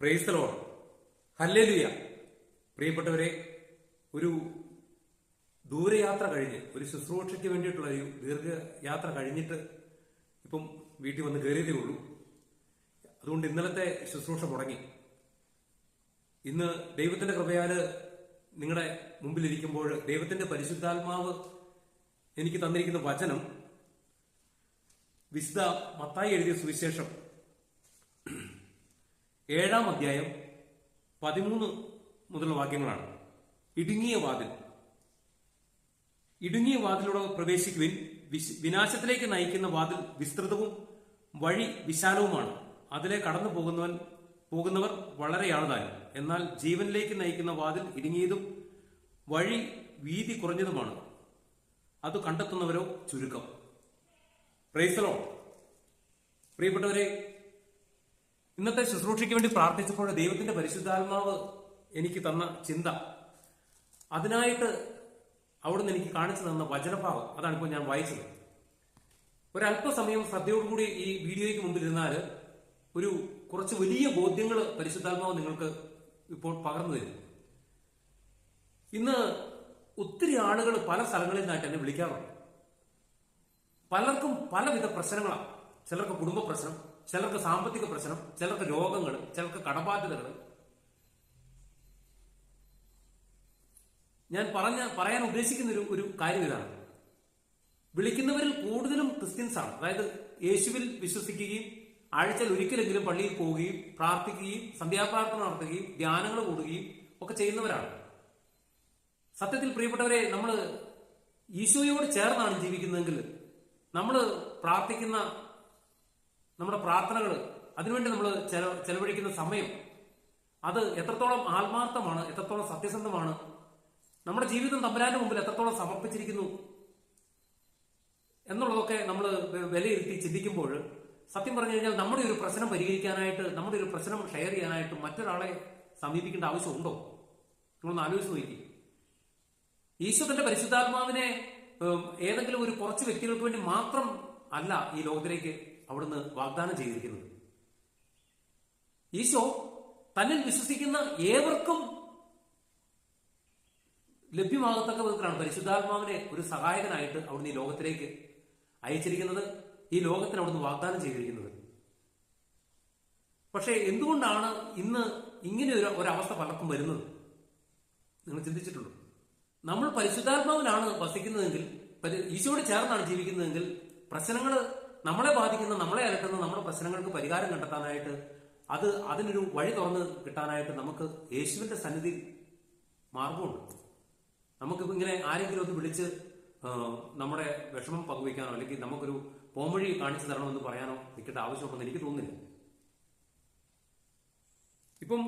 പ്രേസ്തലോ hallelujah പ്രിയപ്പെട്ടവരെ ഒരു ദൂരയാത്ര കഴിഞ്ഞ് ഒരു ശുശ്രൂഷയ്ക്ക് വേണ്ടിയിട്ടുള്ള ഒരു ദീർഘയാത്ര കഴിഞ്ഞിട്ട് ഇപ്പം വീട്ടിൽ വന്ന് കയറിയതേ ഉള്ളൂ. അതുകൊണ്ട് ഇന്നലത്തെ ശുശ്രൂഷ മുടങ്ങി. ഇന്ന് ദൈവത്തിന്റെ കൃപയാൽ നിങ്ങളുടെ മുമ്പിലിരിക്കുമ്പോൾ ദൈവത്തിന്റെ പരിശുദ്ധാത്മാവ് എനിക്ക് തന്നിരിക്കുന്ന വചനം വിശുദ്ധ മത്തായി എഴുതിയ സുവിശേഷം ഏഴാം അധ്യായം പതിമൂന്ന് മുതലുള്ള വാക്യങ്ങളാണ്. ഇടുങ്ങിയ വാതിൽ. ഇടുങ്ങിയ വാതിലൂടെ പ്രവേശിക്കുവിൻ വിശ്- വിനാശത്തിലേക്ക് നയിക്കുന്ന വാതിൽ വിസ്തൃതവും വഴി വിശാലവുമാണ്. അതിലെ കടന്നു പോകുന്നവൻ പോകുന്നവർ വളരെയാണ് താനും എന്നാൽ ജീവനിലേക്ക് നയിക്കുന്ന വാതിൽ ഇടുങ്ങിയതും വഴി വീതി കുറഞ്ഞതുമാണ്. അത് കണ്ടെത്തുന്നവരോ ചുരുക്കം. പ്രൈസലോ പ്രിയപ്പെട്ടവരെ ഇന്നത്തെ ശുശ്രൂഷയ്ക്ക് വേണ്ടി പ്രാർത്ഥിച്ചപ്പോൾ ദൈവത്തിന്റെ പരിശുദ്ധാത്മാവ് എനിക്ക് തന്ന ചിന്ത. അതിനായിട്ട് അവിടുന്ന് എനിക്ക് കാണിച്ചു തന്ന വചനഭാവം. അതാണ് ഇപ്പോൾ ഞാൻ വായിച്ചത്. ഒരല്പസമയം ശ്രദ്ധയോടുകൂടി ഈ വീഡിയോയ്ക്ക് മുമ്പിൽ ഇരുന്നാൽ ഒരു കുറച്ച് വലിയ ബോധ്യങ്ങൾ പരിശുദ്ധാത്മാവ് നിങ്ങൾക്ക് ഇപ്പോൾ പകർന്നു തരും. ഇന്ന് ഒത്തിരി ആളുകൾ പല സ്ഥലങ്ങളിൽ നിന്നായിട്ട് എന്നെ വിളിക്കാറുണ്ട്. പലർക്കും പലവിധ പ്രശ്നങ്ങളാണ്. ചിലർക്ക് കുടുംബ പ്രശ്നം ചിലർക്ക് സാമ്പത്തിക പ്രശ്നം ചിലർക്ക് രോഗങ്ങൾ ചിലർക്ക് കടബാധ്യതകൾ. ഞാൻ പറഞ്ഞ പറയാൻ ഉദ്ദേശിക്കുന്ന ഒരു ഒരു കാര്യം ഇതാണ്. വിളിക്കുന്നവരിൽ കൂടുതലും ക്രിസ്ത്യൻസ് ആണ്. അതായത് യേശുവിൽ വിശ്വസിക്കുകയും ആഴ്ചയിൽ ഒരിക്കലെങ്കിലും പള്ളിയിൽ പോവുകയും പ്രാർത്ഥിക്കുകയും സന്ധ്യാപ്രാർത്ഥന നടത്തുകയും ധ്യാനങ്ങൾ കൂടുകയും ഒക്കെ ചെയ്യുന്നവരാണ്. സത്യത്തിൽ പ്രിയപ്പെട്ടവരെ നമ്മൾ ഈശോയോട് ചേർന്നാണ് ജീവിക്കുന്നതെങ്കിൽ നമ്മൾ പ്രാർത്ഥിക്കുന്ന നമ്മുടെ പ്രാർത്ഥനകൾ അതിനുവേണ്ടി നമ്മൾ ചെലവഴിക്കുന്ന സമയം അത് എത്രത്തോളം ആത്മാർത്ഥമാണ് എത്രത്തോളം സത്യസന്ധമാണ് നമ്മുടെ ജീവിതം തമ്പുരാന്റെ മുമ്പിൽ എത്രത്തോളം സമർപ്പിച്ചിരിക്കുന്നു എന്നുള്ളതൊക്കെ നമ്മൾ വിലയിരുത്തി ചിന്തിക്കുമ്പോൾ സത്യം പറഞ്ഞു കഴിഞ്ഞാൽ നമ്മുടെ ഒരു പ്രശ്നം പരിഹരിക്കാനായിട്ട് നമ്മുടെ ഒരു പ്രശ്നം ഷെയർ ചെയ്യാനായിട്ട് മറ്റൊരാളെ സമീപിക്കേണ്ട ആവശ്യമുണ്ടോ? നിങ്ങളൊന്ന് ആലോചിച്ച് നോക്കി. ഈശ്വരന്റെ പരിശുദ്ധാത്മാവിനെ ഏതെങ്കിലും ഒരു കുറച്ച് വ്യക്തികൾക്ക് വേണ്ടി മാത്രം അല്ല ഈ ലോകത്തിലേക്ക് അവിടുന്ന് വാഗ്ദാനം ചെയ്തിരിക്കുന്നത്. ഈശോ തന്നിൽ വിശ്വസിക്കുന്ന ഏവർക്കും ലഭ്യമാകത്തക്ക വിധത്തിലാണ് പരിശുദ്ധാത്മാവിനെ ഒരു സഹായകനായിട്ട് അവിടുന്ന് ഈ ലോകത്തിലേക്ക് അയച്ചിരിക്കുന്നത് ഈ ലോകത്തിന് അവിടുന്ന് വാഗ്ദാനം ചെയ്തിരിക്കുന്നത്. പക്ഷേ എന്തുകൊണ്ടാണ് ഇന്ന് ഇങ്ങനെ ഒരു ഒരവസ്ഥ പലർക്കും വരുന്നത്? നിങ്ങൾ ചിന്തിച്ചിട്ടുണ്ടോ? നമ്മൾ പരിശുദ്ധാത്മാവിലാണ് വസിക്കുന്നതെങ്കിൽ ഈശോയോട് ചേർന്നാണ് ജീവിക്കുന്നതെങ്കിൽ പ്രശ്നങ്ങൾ നമ്മളെ ബാധിക്കുന്ന നമ്മളെ അലട്ടുന്ന നമ്മുടെ പ്രശ്നങ്ങൾക്ക് പരിഹാരം കണ്ടെത്താനായിട്ട് അത് അതിനൊരു വഴി തുറന്ന് കിട്ടാനായിട്ട് നമുക്ക് യേശുവിന്റെ സന്നിധി മാർഗമുണ്ട്. നമുക്ക് ഇങ്ങനെ ആരെങ്കിലും ഒന്ന് വിളിച്ച് നമ്മുടെ വിഷമം പങ്കുവയ്ക്കാനോ അല്ലെങ്കിൽ നമുക്കൊരു പോംവഴി കാണിച്ചു തരണമെന്ന് പറയാനോ നിൽക്കേണ്ട ആവശ്യമുണ്ടെന്ന് എനിക്ക് തോന്നുന്നില്ല. ഇപ്പം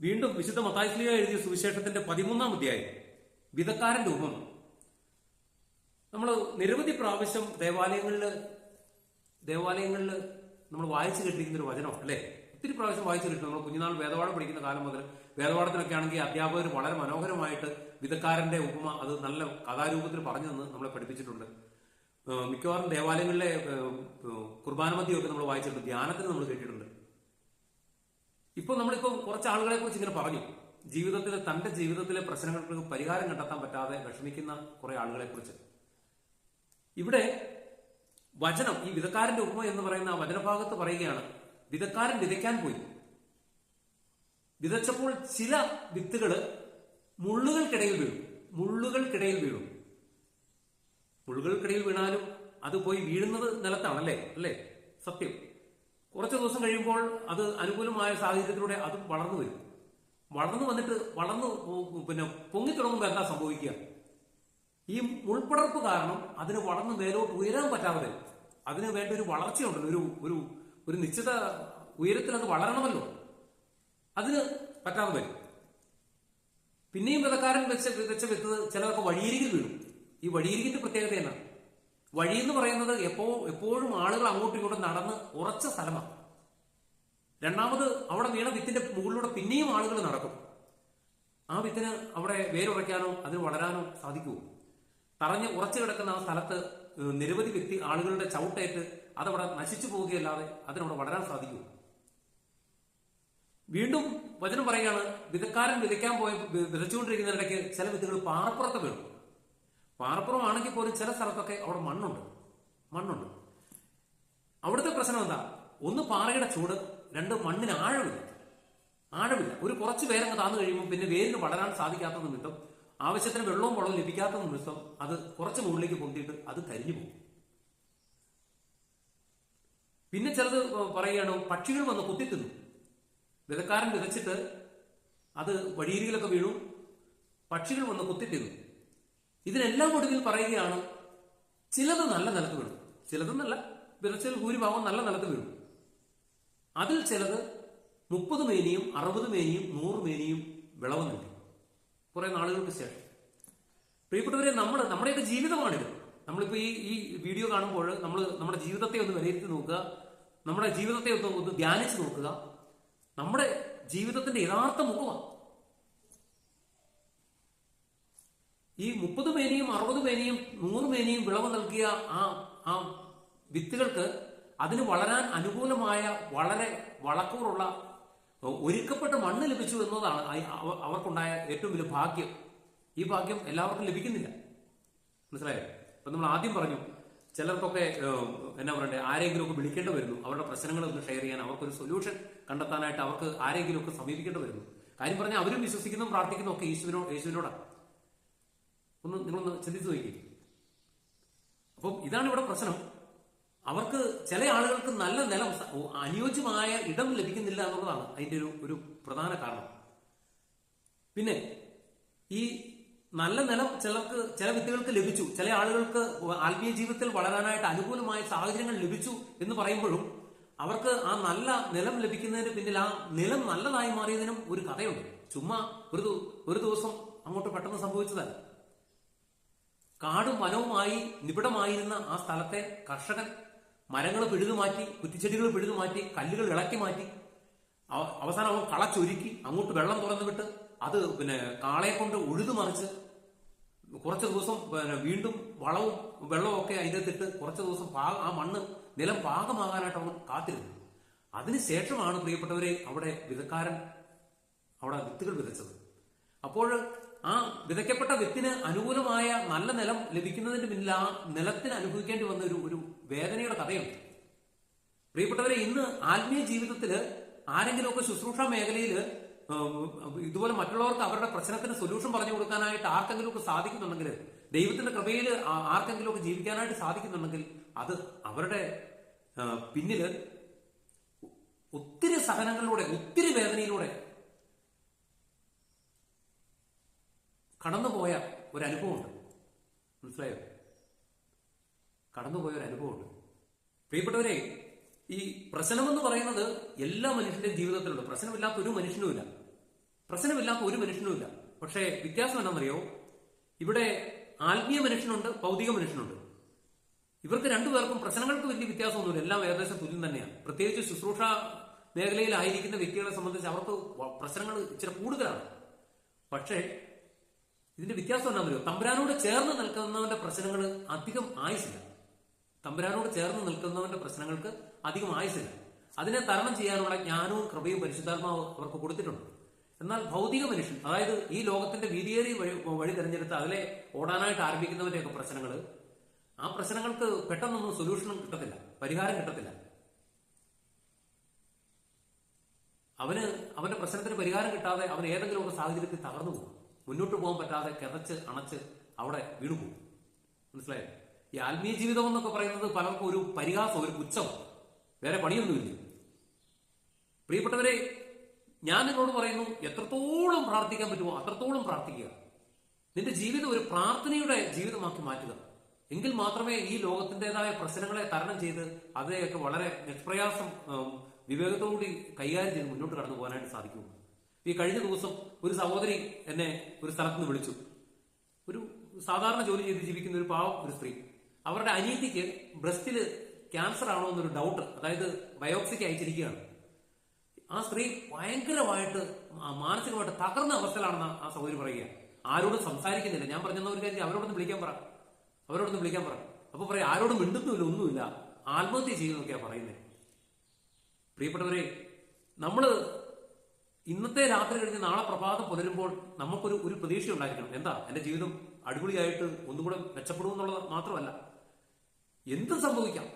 വീണ്ടും വിശുദ്ധ മത്തായിസ്ലിയ എഴുതിയ സുവിശേഷത്തിന്റെ പതിമൂന്നാം അധ്യായം വിധക്കാരന്റെ ഉപമ നമ്മൾ നിരവധി പ്രാവശ്യം ദേവാലയങ്ങളിൽ ദേവാലയങ്ങളിൽ നമ്മൾ വായിച്ചു കേട്ടിരിക്കുന്ന ഒരു വചനം അല്ലേ? ഒത്തിരി പ്രാവശ്യം വായിച്ചു കേട്ടു നമ്മൾ കുഞ്ഞുനാൾ വേദപാഠം പഠിക്കുന്ന കാലം മുതൽ വേദപാഠത്തിനൊക്കെ ആണെങ്കിൽ അധ്യാപകർ വളരെ മനോഹരമായിട്ട് വിധക്കാരന്റെ ഉപമ അത് നല്ല കഥാരൂപത്തിൽ പറഞ്ഞു തന്ന് നമ്മളെ പഠിപ്പിച്ചിട്ടുണ്ട്. മിക്കവാറും ദേവാലയങ്ങളിലെ കുർബാനമധ്യമൊക്കെ നമ്മൾ വായിച്ചിട്ടുണ്ട് ധ്യാനത്തിന് നമ്മൾ കേട്ടിട്ടുണ്ട്. ഇപ്പൊ നമ്മളിപ്പോ കുറച്ച് ആളുകളെ കുറിച്ച് ഇങ്ങനെ പറഞ്ഞു. ജീവിതത്തിലെ തന്റെ ജീവിതത്തിലെ പ്രശ്നങ്ങൾക്ക് പരിഹാരം കണ്ടെത്താൻ പറ്റാതെ വിഷമിക്കുന്ന കുറെ ആളുകളെ കുറിച്ച്. ഇവിടെ വചനം ഈ വിധക്കാരന്റെ ഉപമ എന്ന് പറയുന്ന ആ വചനഭാഗത്ത് പറയുകയാണ് വിധക്കാരൻ വിതയ്ക്കാൻ പോയി. വിതച്ചപ്പോൾ ചില വിത്തുകൾ മുള്ളുകൾക്കിടയിൽ വീഴും. മുള്ളുകൾക്കിടയിൽ വീഴും. മുള്ളുകൾക്കിടയിൽ വീണാലും അത് പോയി വീഴുന്നത് നിലത്താണല്ലേ? അല്ലേ? സത്യം. കുറച്ച് ദിവസം കഴിയുമ്പോൾ അത് അനുകൂലമായ സാഹചര്യത്തിലൂടെ അത് വളർന്നു വരും. വളർന്നു വന്നിട്ട് വളർന്നു പിന്നെ പൊങ്ങിത്തുടങ്ങുമ്പോൾ എന്താ സംഭവിക്കുക? ഈ ഉൾപ്പടർപ്പ് കാരണം അതിന് വളർന്ന് മേലോട്ട് ഉയരാൻ പറ്റാതെ അതിന് വേണ്ട ഒരു വളർച്ചയുണ്ടല്ലോ ഒരു ഒരു ഒരു നിശ്ചിത ഉയരത്തിൽ അത് വളരണമല്ലോ. അതിന് പറ്റാതെ വരും. പിന്നെയും വിതക്കാരൻ വെച്ച വിതച്ച വിത്ത് ചിലതൊക്കെ വഴിയരികിൽ വീഴും. ഈ വഴിയരികിന്റെ പ്രത്യേകത എന്നാണ്. വഴി എന്ന് പറയുന്നത് എപ്പോ എപ്പോഴും ആളുകൾ അങ്ങോട്ടും ഇങ്ങോട്ടും നടന്ന് ഉറച്ച സ്ഥലമാണ്. രണ്ടാമത് അവിടെ വീണ വിത്തിന്റെ മുകളിലൂടെ പിന്നെയും ആളുകൾ നടക്കും. ആ വിത്തിന് അവിടെ വേരുറയ്ക്കാനോ അതിന് വളരാനോ സാധിക്കുമോ? തറഞ്ഞ് ഉറച്ചു കിടക്കുന്ന ആ സ്ഥലത്ത് നിരവധി വ്യക്തി ആളുകളുടെ ചവിട്ടേറ്റ് അതവിടെ നശിച്ചു പോവുകയല്ലാതെ അതിനവിടെ വളരാൻ സാധിക്കൂ. വീണ്ടും വചനം പറയുകയാണ് വിതക്കാരൻ വിതയ്ക്കാൻ പോയ വിതച്ചുകൊണ്ടിരിക്കുന്നതിനിടയ്ക്ക് ചില വിത്തുകൾ പാറപ്പുറത്ത് വീണു. പാറപ്പുറമാണെങ്കിൽ പോലും ചില സ്ഥലത്തൊക്കെ അവിടെ മണ്ണുണ്ട്. മണ്ണുണ്ട്. അവിടുത്തെ പ്രശ്നം എന്താ? ഒന്ന് പാറയുടെ ചൂട് രണ്ട് മണ്ണിന് ആഴമില്ല. ആഴമില്ല. ഒരു കുറച്ച് പേരങ്ങ് താന്നു കഴിയുമ്പോൾ പിന്നെ വേരിന് വളരാൻ സാധിക്കാത്ത നിമിത്തം ആവശ്യത്തിന് വെള്ളവും വെള്ളവും ലഭിക്കാത്ത നിമിത്തം അത് കുറച്ച് മുകളിലേക്ക് പൊന്തിയിട്ട് അത് കരിഞ്ഞു പോകും. പിന്നെ ചിലത് പറയുകയാണ് പക്ഷികൾ വന്ന് കുത്തിത്തിന്നു. വിതക്കാരൻ വിതച്ചിട്ട് അത് വഴിയരികിലൊക്കെ വീണു പക്ഷികൾ വന്ന് കുത്തിത്തിന്നു. ഇതിനെല്ലാം ഒടുവിൽ പറയുകയാണ് ചിലത് നല്ല നിലത്ത് വീണു. ചിലതെന്നല്ല വിതച്ചതിൽ ഭൂരിഭാഗം നല്ല നിലത്ത് വീണു. അതിൽ ചിലത് മുപ്പത് മേനിയും അറുപത് മേനിയും നൂറ് മേനിയും വിളവ് നൽകി കുറെ നാളുകൾക്ക് ശേഷം. പ്രിയപ്പെട്ടവരെ നമ്മൾ നമ്മുടെയൊക്കെ ജീവിതമാണിത് നമ്മളിപ്പോൾ ഈ ഈ വീഡിയോ കാണുമ്പോൾ നമ്മൾ നമ്മുടെ ജീവിതത്തെ ഒന്ന് വിലയിരുത്തി നോക്കുക. നമ്മുടെ ജീവിതത്തെ ഒന്ന് ഒന്ന് ധ്യാനിച്ച് നോക്കുക. നമ്മുടെ ജീവിതത്തിന്റെ യഥാർത്ഥ മുഖമാണ്. ഈ മുപ്പത് മേനിയും അറുപത് മേനിയും നൂറ് മേനിയും വിളവ് നൽകിയ ആ ആ വിത്തുകൾക്ക് അതിന് വളരാൻ അനുകൂലമായ വളരെ വളക്കൂറുള്ള ഒരുക്കപ്പെട്ട മണ്ണ് ലഭിച്ചു എന്നതാണ് അവർക്കുണ്ടായ ഏറ്റവും വലിയ ഭാഗ്യം. ഈ ഭാഗ്യം എല്ലാവർക്കും ലഭിക്കുന്നില്ല. മനസ്സിലായോ? അപ്പൊ നമ്മൾ ആദ്യം പറഞ്ഞു ചിലർക്കൊക്കെ എന്നാ പറയണ്ടേ ആരെങ്കിലും ഒക്കെ വിളിക്കേണ്ടി വരുന്നു. അവരുടെ പ്രശ്നങ്ങൾ ഒന്ന് ഷെയർ ചെയ്യാൻ അവർക്കൊരു സൊല്യൂഷൻ കണ്ടെത്താനായിട്ട് അവർക്ക് ആരെങ്കിലും ഒക്കെ സമീപിക്കേണ്ടി വരുന്നു. കാര്യം പറഞ്ഞാൽ അവരും വിശ്വസിക്കുന്നതും പ്രാർത്ഥിക്കുന്നതും ഒക്കെ യേശുവിനോ യേശുവിനോടാണ് ഒന്ന് നിങ്ങളൊന്ന് ചിന്തിച്ചു നോക്കി അപ്പം ഇതാണ് ഇവിടെ പ്രശ്നം. അവർക്ക് ചില ആളുകൾക്ക് നല്ല നിലം അനുയോജ്യമായ ഇടം ലഭിക്കുന്നില്ല എന്നുള്ളതാണ് അതിന്റെ ഒരു ഒരു പ്രധാന കാരണം. പിന്നെ ഈ നല്ല നിലം ചിലർക്ക് ചില വ്യക്തികൾക്ക് ലഭിച്ചു. ചില ആളുകൾക്ക് ആത്മീയ ജീവിതത്തിൽ വളരാനായിട്ട് അനുകൂലമായ സാഹചര്യങ്ങൾ ലഭിച്ചു എന്ന് പറയുമ്പോഴും അവർക്ക് ആ നല്ല നിലം ലഭിക്കുന്നതിന് പിന്നിൽ ആ നിലം നല്ലതായി മാറിയതിനും ഒരു കഥയുണ്ട്. ചുമ്മാ ഒരു ഒരു ദിവസം അങ്ങോട്ട് പെട്ടെന്ന് സംഭവിച്ചതല്ല. കാടും വനവുമായി നിബിഡമായിരുന്ന ആ സ്ഥലത്തെ കർഷകൻ മരങ്ങൾ പിഴുതു മാറ്റി കുറ്റിച്ചെടികൾ പിഴുതു മാറ്റി കല്ലുകൾ ഇളക്കി മാറ്റി അവസാനം അവൻ കളച്ചൊരുക്കി അങ്ങോട്ട് വെള്ളം തുറന്നു വിട്ട് അത് പിന്നെ കാളയെ കൊണ്ട് ഉഴുതു മറിച്ച് കുറച്ച് ദിവസം പിന്നെ വീണ്ടും വളവും വെള്ളവും ഒക്കെ അതിനകത്തിട്ട് കുറച്ച് ദിവസം പാക ആ മണ്ണ് നിലം പാകമാകാനായിട്ട് അവൻ കാത്തിരുന്നു. അതിനുശേഷമാണ് പ്രിയപ്പെട്ടവരെ അവിടെ വിതക്കാരൻ അവിടെ വിത്തുകൾ വിതച്ചത്. അപ്പോൾ ആ വിതയ്ക്കപ്പെട്ട വിത്തിന് അനുകൂലമായ നല്ല നിലം ലഭിക്കുന്നതിന് പിന്നിൽ ആ നിലത്തിന് അനുഭവിക്കേണ്ടി വന്ന ഒരു ഒരു വേദനയുടെ കഥയുണ്ട്. പ്രിയപ്പെട്ടവരെ ഇന്ന് ആത്മീയ ജീവിതത്തിൽ ആരെങ്കിലുമൊക്കെ ശുശ്രൂഷ മേഖലയിൽ ഇതുപോലെ മറ്റുള്ളവർക്ക് അവരുടെ പ്രശ്നത്തിന് സൊല്യൂഷൻ പറഞ്ഞു കൊടുക്കാനായിട്ട് ആർക്കെങ്കിലുമൊക്കെ സാധിക്കുന്നുണ്ടെങ്കിൽ ദൈവത്തിന്റെ കൃപയിൽ ആർക്കെങ്കിലുമൊക്കെ ജീവിക്കാനായിട്ട് സാധിക്കുന്നുണ്ടെങ്കിൽ അത് അവരുടെ പിന്നിൽ ഒത്തിരി സഹനങ്ങളിലൂടെ ഒത്തിരി വേദനയിലൂടെ കടന്നുപോയ ഒരു അനുഭവമുണ്ട് മനസ്സിലായോ? കടന്നുപോയ ഒരു അനുഭവമുണ്ട് പ്രിയപ്പെട്ടവരെ ഈ പ്രശ്നം എന്ന് പറയുന്നത് എല്ലാ മനുഷ്യന്റെ ജീവിതത്തിലുണ്ട്. പ്രശ്നമില്ലാത്ത ഒരു മനുഷ്യനുമില്ല. പ്രശ്നമില്ലാത്ത ഒരു മനുഷ്യനുമില്ല. പക്ഷേ വ്യത്യാസം എന്താണെന്നറിയോ? ഇവിടെ ആത്മീയ മനുഷ്യനുണ്ട് ഭൗതിക മനുഷ്യനുണ്ട്. ഇവർക്ക് രണ്ടുപേർക്കും പ്രശ്നങ്ങൾക്ക് വലിയ വ്യത്യാസമൊന്നുമില്ല. എല്ലാം ഏകദേശം തുല്യം തന്നെയാണ്. പ്രത്യേകിച്ച് ശുശ്രൂഷ മേഖലയിലായിരിക്കുന്ന വ്യക്തികളെ സംബന്ധിച്ച് അവർക്ക് പ്രശ്നങ്ങൾ ഇച്ചിരി കൂടുതലാണ്. പക്ഷേ ഇതിന്റെ വ്യത്യാസം എന്താണെന്നറിയോ? തമ്പുരാനോട് ചേർന്ന് നിൽക്കുന്നവന്റെ പ്രശ്നങ്ങൾ അധികം ആയുസില്ല തമ്പുരാനോട് ചേർന്ന് നിൽക്കുന്നവന്റെ പ്രശ്നങ്ങൾക്ക് അധികം ആയുസില്ല അതിനെ തരണം ചെയ്യാനുള്ള ജ്ഞാനവും കൃപയും പരിശുദ്ധാത്മാവ് അവർക്ക് കൊടുത്തിട്ടുണ്ട്. എന്നാൽ ഭൗതിക മനുഷ്യൻ അതായത് ഈ ലോകത്തിന്റെ വീതിയേറിയ വഴി വഴി തിരഞ്ഞെടുത്ത് അതിലെ ഓടാനായിട്ട് ആരംഭിക്കുന്നവന്റെയൊക്കെ പ്രശ്നങ്ങൾ ആ പ്രശ്നങ്ങൾക്ക് പെട്ടെന്നൊന്നും സൊല്യൂഷനും കിട്ടത്തില്ല പരിഹാരം കിട്ടത്തില്ല. അവന് അവന്റെ പ്രശ്നത്തിന് പരിഹാരം കിട്ടാതെ അവൻ ഏതെങ്കിലും ഒരു സാഹചര്യത്തിൽ തകർന്നു പോകും. മുന്നോട്ട് പോകാൻ പറ്റാതെ കിതച്ച് അണച്ച് അവിടെ വീണു പോകും. മനസ്സിലായോ? ഈ ആത്മീയ ജീവിതം എന്നൊക്കെ പറയുന്നത് പലർക്കും ഒരു പരിഹാസം ഒരു പുച്ഛം. വേറെ പണിയൊന്നുമില്ല. പ്രിയപ്പെട്ടവരെ ഞാൻ നിങ്ങളോട് പറയുന്നു എത്രത്തോളം പ്രാർത്ഥിക്കാൻ പറ്റുമോ അത്രത്തോളം പ്രാർത്ഥിക്കുക. നിന്റെ ജീവിതം ഒരു പ്രാർത്ഥനയുടെ ജീവിതമാക്കി മാറ്റുക. എങ്കിൽ മാത്രമേ ഈ ലോകത്തിന്റെതായ പ്രശ്നങ്ങളെ തരണം ചെയ്ത് അതിനെയൊക്കെ വളരെ നിഷ്പ്രയാസം വിവേകത്തോടുകൂടി കൈകാര്യം ചെയ്ത് മുന്നോട്ട് കടന്നു പോകാനായിട്ട് സാധിക്കൂ. ഈ കഴിഞ്ഞ ദിവസം ഒരു സഹോദരി എന്നെ ഒരു സ്ഥലത്ത് നിന്ന് വിളിച്ചു. ഒരു സാധാരണ ജോലി ചെയ്ത് ജീവിക്കുന്ന ഒരു പാവം ഒരു സ്ത്രീ. അവരുടെ അനീതിക്ക് ബ്രസ്റ്റിൽ ക്യാൻസർ ആണോ എന്നൊരു ഡൗട്ട് അതായത് ബയോപ്സിക്ക് അയച്ചിരിക്കുകയാണ്. ആ സ്ത്രീ ഭയങ്കരമായിട്ട് മാനസികമായിട്ട് തകർന്ന അവസ്ഥയിലാണെന്ന് ആ സഹോദരി പറയുക. ആരോടും സംസാരിക്കുന്നില്ല. ഞാൻ പറഞ്ഞ ഒരു കാര്യം അവരോടൊന്ന് വിളിക്കാൻ പറ. അവരോടൊന്ന് വിളിക്കാൻ പറ. അപ്പൊ പറയാം ആരോടും മിണ്ടുന്നില്ല ഒന്നുമില്ല. ആത്മഹത്യ ചെയ്യുന്നൊക്കെയാ പറയുന്നത് പ്രിയപ്പെട്ടവരെ നമ്മൾ ഇന്നത്തെ രാത്രി കഴിഞ്ഞ് നാളെ പ്രഭാതം പുലരുമ്പോൾ നമുക്കൊരു ഒരു പ്രതീക്ഷ ഉണ്ടായിരിക്കണം. എന്താ? എന്റെ ജീവിതം അടിപൊളിയായിട്ട് ഒന്നും കൂടെ മെച്ചപ്പെടും എന്നുള്ളത് മാത്രമല്ല. എന്ത് സംഭവിക്കാം.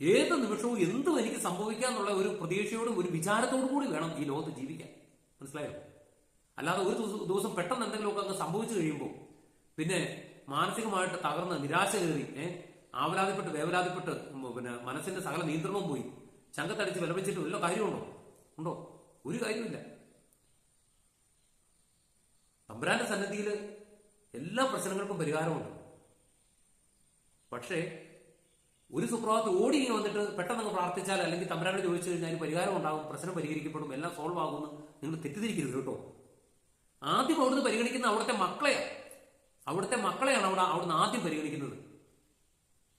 ഏത് നിമിഷവും എന്തും എനിക്ക് സംഭവിക്കാം എന്നുള്ള ഒരു പ്രതീക്ഷയോടും ഒരു വിചാരത്തോടും കൂടി വേണം ഈ ലോകത്ത് ജീവിക്കാൻ. മനസ്സിലായോ? അല്ലാതെ ഒരു ദിവസം പെട്ടെന്ന് എന്തെങ്കിലുമൊക്കെ അങ്ങ് സംഭവിച്ചു കഴിയുമ്പോൾ പിന്നെ മാനസികമായിട്ട് തകർന്ന് നിരാശ കയറി ഏഹ് ആവലാതിപ്പെട്ട് വേവലാതിപ്പെട്ട് പിന്നെ മനസ്സിന്റെ സകല നിയന്ത്രണവും പോയി. ചങ്കത്തടിച്ച് വിലപിച്ചിട്ട് വല്ല കാര്യമുണ്ടോ? ഉണ്ടോ? ഒരു കാര്യമില്ല തമ്പുരാന്റെ സന്നദ്ധിയിൽ എല്ലാ പ്രശ്നങ്ങൾക്കും പരിഹാരമുണ്ട്. പക്ഷേ ഒരു സുപ്രഭാതത്തിൽ ഓടി വന്നിട്ട് പെട്ടെന്ന് പ്രാർത്ഥിച്ചാൽ അല്ലെങ്കിൽ തമ്പുരാനോട് ചോദിച്ചു കഴിഞ്ഞാൽ പരിഹാരം ഉണ്ടാകും പ്രശ്നം പരിഹരിക്കപ്പെടും എല്ലാം സോൾവ് ആകുമെന്ന് നിങ്ങൾ തെറ്റിദ്ധരിക്കരുത് കേട്ടോ. ആദ്യം അവിടുന്ന് പരിഗണിക്കുന്ന അവിടുത്തെ മക്കളെയാണ് അവിടുത്തെ മക്കളെയാണ് അവിടെ അവിടുന്ന് ആദ്യം പരിഗണിക്കുന്നത്.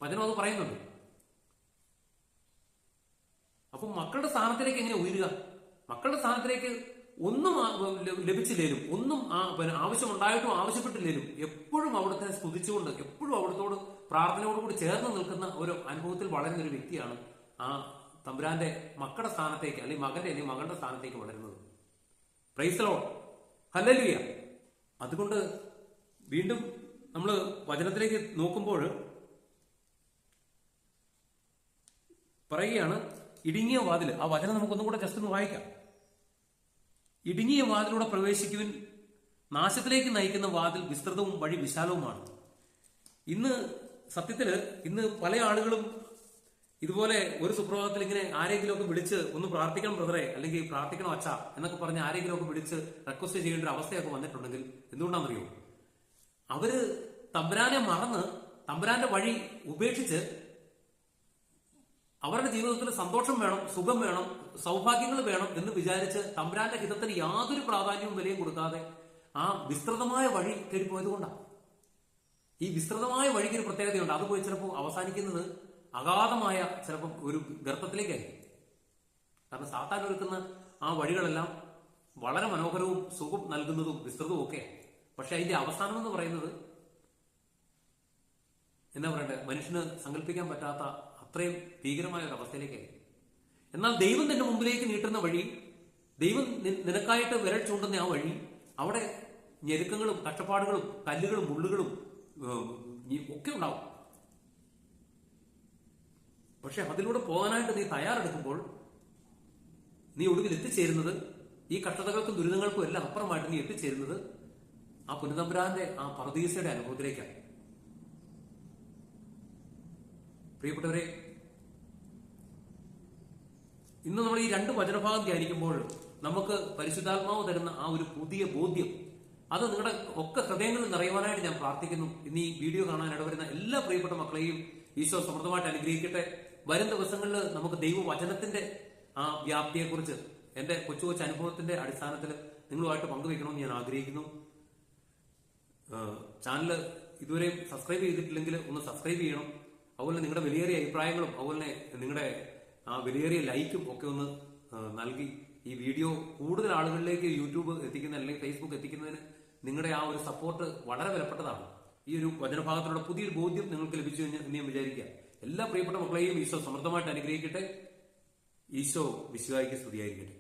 വചനം അത് പറയുന്നുണ്ട്. അപ്പൊ മക്കളുടെ സ്ഥാനത്തിലേക്ക് എങ്ങനെ ഉയരുക? മക്കളുടെ സ്ഥാനത്തിലേക്ക് ഒന്നും ലഭിച്ചില്ലേലും ഒന്നും പിന്നെ ആവശ്യമുണ്ടായിട്ടും ആവശ്യപ്പെട്ടില്ലേലും എപ്പോഴും അവിടുത്തെ സ്തുതിച്ചുകൊണ്ട് എപ്പോഴും അവിടത്തോട് പ്രാർത്ഥനയോട് കൂടി ചേർന്ന് നിൽക്കുന്ന ഒരു അനുഭവത്തിൽ വളരുന്ന ഒരു വ്യക്തിയാണ് ആ തമ്പുരാന്റെ മക്കളുടെ സ്ഥാനത്തേക്ക് അല്ലെങ്കിൽ മകന്റെ അല്ലെങ്കിൽ മകളുടെ സ്ഥാനത്തേക്ക് വളരുന്നത്. പ്രൈസലോ ഹല്ലലുയ അതുകൊണ്ട് വീണ്ടും നമ്മൾ വചനത്തിലേക്ക് നോക്കുമ്പോൾ പറയുകയാണ് ഇടുങ്ങിയ വാതിൽ ആ വചനം നമുക്കൊന്നും കൂടെ ജസ്റ്റ് ഒന്ന് വായിക്കാം. ഇടുങ്ങിയ വാതിലൂടെ പ്രവേശിക്കുവിൻ നാശത്തിലേക്ക് നയിക്കുന്ന വാതിൽ വിസ്തൃതവും വഴി വിശാലവുമാണ്. ഇന്ന് സത്യത്തിൽ ഇന്ന് പല ആളുകളും ഇതുപോലെ ഒരു സുപ്രഭാതത്തിൽ ഇങ്ങനെ ആരെങ്കിലുമൊക്കെ വിളിച്ച് ഒന്ന് പ്രാർത്ഥിക്കണം ബ്രദറെ അല്ലെങ്കിൽ പ്രാർത്ഥിക്കണം അച്ഛ എന്നൊക്കെ പറഞ്ഞ് ആരെങ്കിലുമൊക്കെ വിളിച്ച് റിക്വസ്റ്റ് ചെയ്യേണ്ട ഒരു അവസ്ഥയൊക്കെ വന്നിട്ടുണ്ടെങ്കിൽ എന്തുകൊണ്ടാണെന്നറിയോ? അവർ തമ്പുരാനെ മറന്ന് തമ്പുരാന്റെ വഴി ഉപേക്ഷിച്ച് അവരുടെ ജീവിതത്തിൽ സന്തോഷം വേണം സുഖം വേണം സൗഭാഗ്യങ്ങൾ വേണം എന്ന് വിചാരിച്ച് തമ്പുരാന്റെ ഹിതത്തിന് യാതൊരു പ്രാധാന്യവും വിലയും കൊടുക്കാതെ ആ വിസ്തൃതമായ വഴി കയറി പോയതുകൊണ്ടാണ് ഈ വിസ്തൃതമായ വഴിക്ക് ഒരു പ്രത്യേകതയുണ്ട്. അത് പോയി ചിലപ്പോൾ അവസാനിക്കുന്നത് അഗാധമായ ചിലപ്പോൾ ഒരു ഗർത്തത്തിലേക്കായിരിക്കും. കാരണം സാത്താൻ ഒരുക്കുന്ന ആ വഴികളെല്ലാം വളരെ മനോഹരവും സുഖം നൽകുന്നതും വിസ്തൃതവും ഒക്കെ പക്ഷെ അതിന്റെ അവസാനം എന്ന് പറയുന്നത് എന്താ പറയണ്ടേ? മനുഷ്യന് സങ്കല്പിക്കാൻ പറ്റാത്ത അത്രയും ഭീകരമായ ഒരു അവസ്ഥയിലേക്കായി എന്നാൽ ദൈവം നിന്റെ മുമ്പിലേക്ക് നീട്ടുന്ന വഴി ദൈവം നിനക്കായിട്ട് വിരൽ ചൂണ്ടുന്ന ആ വഴി അവിടെ ഞെരുക്കങ്ങളും കഷ്ടപ്പാടുകളും കല്ലുകളും മുള്ളുകളും ഒക്കെ ഉണ്ടാവും. പക്ഷെ അതിലൂടെ പോകാനായിട്ട് നീ തയ്യാറെടുക്കുമ്പോൾ നീ ഒടുവിൽ എത്തിച്ചേരുന്നത് ഈ കഷ്ടതകൾക്കും ദുരിതങ്ങൾക്കും എല്ലാം അപ്പുറമായിട്ട് നീ എത്തിച്ചേരുന്നത് ആ പുനതമ്പുരാന്റെ ആ പറദീസയുടെ അനുഭവത്തിലേക്കാണ്. പ്രിയപ്പെട്ടവരെ ഇന്ന് നമ്മൾ ഈ രണ്ട് വചനഭാഗം ധ്യാനിക്കുമ്പോൾ നമുക്ക് പരിശുദ്ധാത്മാവ് തരുന്ന ആ ഒരു പുതിയ ബോധ്യം അത് നിങ്ങളുടെ ഒക്കെ ഹൃദയങ്ങളിൽ നിറയുവാനായിട്ട് ഞാൻ പ്രാർത്ഥിക്കുന്നു. ഇന്ന് ഈ വീഡിയോ കാണാൻ ഇടവരുന്ന എല്ലാ പ്രിയപ്പെട്ട മക്കളെയും ഈശോ സമൃദ്ധമായിട്ട് അനുഗ്രഹിക്കട്ടെ. വരും ദിവസങ്ങളിൽ നമുക്ക് ദൈവവചനത്തിന്റെ ആ വ്യാപ്തിയെക്കുറിച്ച് എന്റെ കൊച്ചു കൊച്ചു അനുഭവത്തിന്റെ അടിസ്ഥാനത്തിൽ നിങ്ങളുമായിട്ട് പങ്കുവെക്കണമെന്ന് ഞാൻ ആഗ്രഹിക്കുന്നു. ചാനൽ ഇതുവരെയും സബ്സ്ക്രൈബ് ചെയ്തിട്ടില്ലെങ്കിൽ ഒന്ന് സബ്സ്ക്രൈബ് ചെയ്യണം. അതുപോലെ നിങ്ങളുടെ വിലയേറിയ അഭിപ്രായങ്ങളും അതുപോലെ നിങ്ങളുടെ ആ വിലയേറിയ ലൈക്കും ഒക്കെ ഒന്ന് നൽകി ഈ വീഡിയോ കൂടുതൽ ആളുകളിലേക്ക് യൂട്യൂബ് എത്തിക്കുന്ന അല്ലെങ്കിൽ ഫേസ്ബുക്ക് എത്തിക്കുന്നതിന് നിങ്ങളുടെ ആ ഒരു സപ്പോർട്ട് വളരെ വിലപ്പെട്ടതാണ്. ഈ ഒരു വചനഭാഗത്തിലുള്ള പുതിയൊരു ബോധ്യം നിങ്ങൾക്ക് ലഭിച്ചു കഴിഞ്ഞാൽ ഞാൻ വിചാരിക്കുക. എല്ലാ പ്രിയപ്പെട്ട മക്കളെയും ഈശോ സമൃദ്ധമായിട്ട് അനുഗ്രഹിക്കട്ടെ. ഈശോ വിശ്വാസിക്ക് സ്തുതിയായിരിക്കട്ടെ.